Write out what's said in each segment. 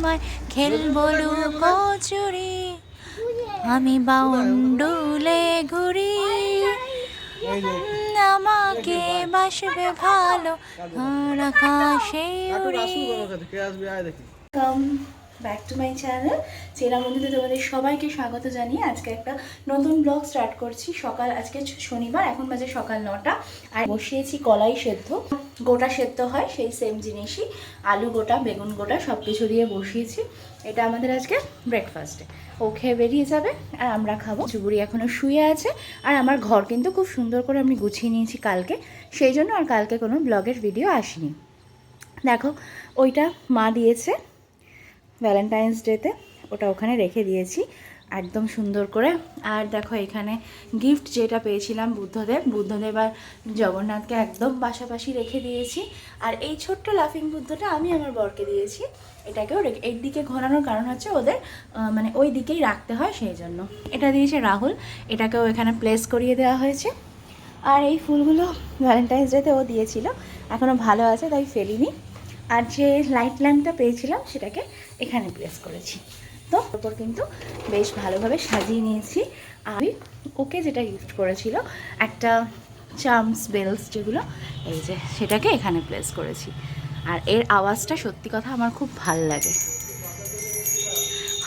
তোমায় খেলব লুকোচুরি আমি বাউন্ডুলে ঘুরি। আমাকে বাসবে ভালো আর আকাশে উড়ি। ব্যাক টু মাই চ্যানেল চেনা বন্ধুতে তোমাদের সবাইকে স্বাগত জানিয়ে আজকে একটা নতুন ব্লগ স্টার্ট করছি। সকাল, আজকে শনিবার, এখন বাজে সকাল নটা। আর বসিয়েছি কলাই সেদ্ধ। গোটা সেদ্ধ হয়, সেই সেম জিনিসই। আলু গোটা, বেগুন গোটা সব কিছু দিয়ে বসিয়েছি। এটা আমাদের আজকে ব্রেকফাস্টে ও খেয়ে বেরিয়ে যাবে, আর আমরা খাব। চুবুরি এখনও শুয়ে আছে। আর আমার ঘর কিন্তু খুব সুন্দর করে আমি গুছিয়ে নিয়েছি কালকে। সেই জন্য আর কালকে কোনো ব্লগের ভিডিও আসেনি। দেখো, ওইটা মা দিয়েছে। ভ্যালেন্টাইন্স ডেতে ওটা ওখানে রেখে দিয়েছি, একদম সুন্দর করে। আর দেখো এখানে গিফট যেটা পেয়েছিলাম বুদ্ধদেব বুদ্ধদেব আর জগন্নাথকে একদম পাশাপাশি রেখে দিয়েছি। আর এই ছোট্ট লাফিং বুদ্ধটা আমি আমার বরকে দিয়েছি, এটাকেও এই দিকে ঘোরানোর কারণ হচ্ছে ওদের মানে ওই দিকেই রাখতে হয় সেই জন্য। এটা দিয়েছে রাহুল, এটাকেও এখানে প্লেস করিয়ে দেওয়া হয়েছে। আর এই ফুলগুলো ভ্যালেন্টাইন্স ডেতে ও দিয়েছিল এখনও ভালো আছে, তাই ফেলিনি। আর যে লাইট ল্যাম্পটা পেয়েছিলাম সেটাকে এখানে প্লেস করেছি। তো ওপর কিন্তু বেশ ভালোভাবে সাজিয়ে নিয়েছি। আর ওকে যেটা গিফট করেছিল, একটা চার্মস বেলস যেগুলো, এই যে সেটাকে এখানে প্লেস করেছি। আর এর আওয়াজটা সত্যি কথা আমার খুব ভালো লাগে।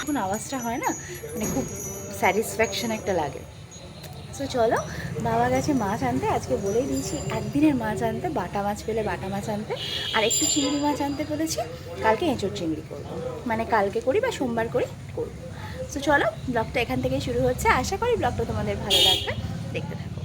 এখন আওয়াজটা হয় না মানে খুব স্যাটিসফ্যাকশন একটা লাগে। তো চলো বাবা গেছে মাছ আনতে আজকে বলেই দিয়েছি, একদিনের মাছ আনতে, বাটা মাছ পেলে বাটা মাছ আনতে, আর একটু চিংড়ি মাছ আনতে বলেছি, কালকে এঁচোড় চিংড়ি করব। মানে কালকে করি বা সোমবার করি করব। তো চলো, ব্লগটা এখান থেকেই শুরু হচ্ছে। আশা করি ব্লগটা তোমাদের ভালো লাগবে। দেখতে থাকো।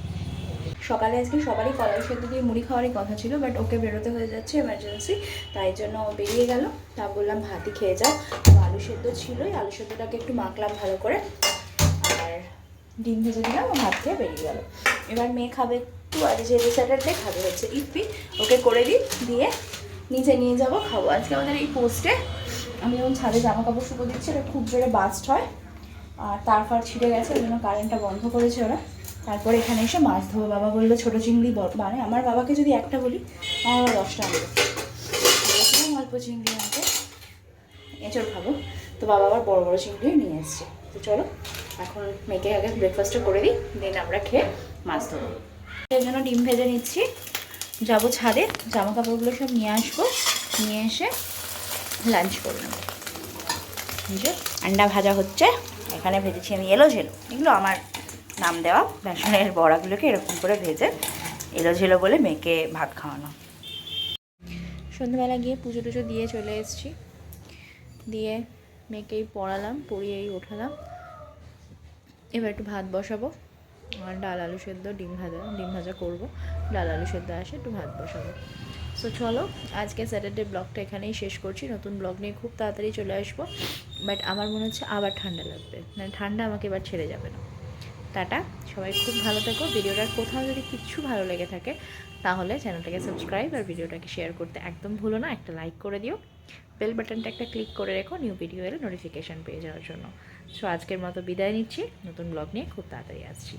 সকালে আজকে সবারই কলাই সেদ্ধ দিয়ে মুড়ি খাওয়ারই কথা ছিল বাট ওকে বেরোতে হয়ে যাচ্ছে এমার্জেন্সি তাই জন্য ও বেরিয়ে গেল। তা বললাম, ভাতই খেয়ে যাও। তো আলু সেদ্ধ ছিলই, আলু সেদ্ধটাকে একটু মাখলাম ভালো করে। ডিম ভেজে দিলাম ভাত খেয়ে বেরিয়ে গেল। এবার মেয়ে খাবে একটু আজ যেহেতু স্যাটারডে খাবে হচ্ছে ইপি ওকে করে দিই, দিয়ে নিচে নিয়ে যাব খাব। আজকে আমাদের এই পোস্টে আমি যখন ছাদে জামা কাপড় শুকো দিচ্ছি, এটা খুব জোরে বাস্ট হয়, আর তার ফার ছিঁড়ে গেছে, ওই জন্য কারেন্টটা বন্ধ করেছে ওরা। তারপরে এখানে এসে মাছ ধোবো বাবা বলল ছোটো চিংড়ি মানে আমার বাবাকে যদি একটা বলি আমার বাবা দশটা আনবে। অল্প চিংড়ি আনতে। এঁচড় খাব। তো বাবা আবার বড় বড় চিংড়ি নিয়ে এসছে। তো চলো এখন মেয়েকে আগে ব্রেকফাস্টটা করে দিই দেন আমরা খেয়ে মাছ ধরবো। সেই জন্য ডিম ভেজে নিচ্ছি। যাব ছাদে জামা কাপড়গুলো সব নিয়ে আসব, নিয়ে এসে লাঞ্চ করে নেব। এই যে আন্ডা ভাজা হচ্ছে, এখানে ভেজেছি আমি এলো ঝেলো। এগুলো আমার নাম দেওয়া, বেসনের বড়াগুলোকে এরকম করে ভেজে এলো ঝেলো বলে মেয়েকে ভাত খাওয়ানো। সন্ধ্যেবেলা গিয়ে পুজো টুজো দিয়ে চলে এসেছি। দিয়ে মেয়েকেই পড়ালাম, পড়িয়েই ওঠালাম। এবার একটু ভাত বসাবো। আর ডাল, আলু সেদ্ধ, ডিম ভাজা ডিম ভাজা করব। ডাল, আলু সেদ্ধ আসে, একটু ভাত বসাবো। সো চলো, আজকে স্যাটারডে ব্লগটা এখানেই শেষ করছি। নতুন ব্লগ নিয়ে খুব তাড়াতাড়ি চলে আসব। বাট আমার মনে হচ্ছে আবার ঠান্ডা লাগবে। মানে ঠান্ডা আমাকে এবার ছেড়ে যাবে না। টাটা, সবাই খুব ভালো থেকো। ভিডিওটার কোথাও যদি কিচ্ছু ভালো লেগে থাকে, তাহলে চ্যানেলটাকে সাবস্ক্রাইব আর ভিডিওটাকে শেয়ার করতে একদম ভুলো না। একটা লাইক করে দিও। বেল বাটনটা একটা ক্লিক করে রেখো নিউ ভিডিও এলে নোটিফিকেশান পেয়ে যাওয়ার জন্য। সো আজকের মতো বিদায় নিচ্ছি। নতুন ব্লগ নিয়ে খুব তাড়াতাড়ি আসছি।